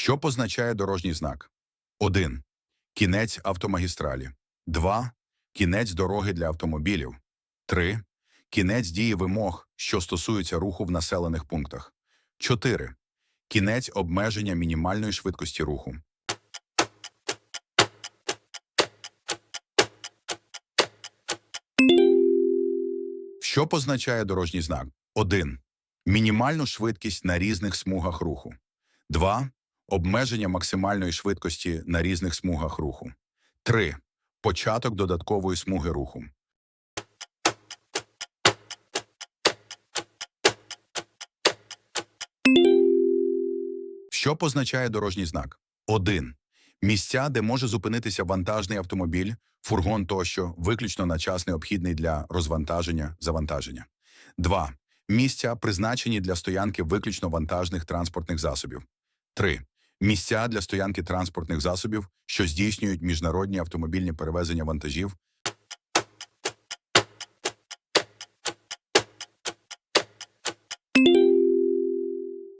Що позначає дорожній знак? 1. Кінець автомагістралі. 2. Кінець дороги для автомобілів. 3. Кінець дії вимог, що стосуються руху в населених пунктах. 4. Кінець обмеження мінімальної швидкості руху. Що позначає дорожній знак? 1. Мінімальну швидкість на різних смугах руху. 2. Обмеження максимальної швидкості на різних смугах руху. 3. Початок додаткової смуги руху. Що позначає дорожній знак? 1. Місця, де може зупинитися вантажний автомобіль, фургон тощо, виключно на час необхідний для розвантаження, завантаження. 2. Місця, призначені для стоянки виключно вантажних транспортних засобів. 3. Місця для стоянки транспортних засобів, що здійснюють міжнародні автомобільні перевезення вантажів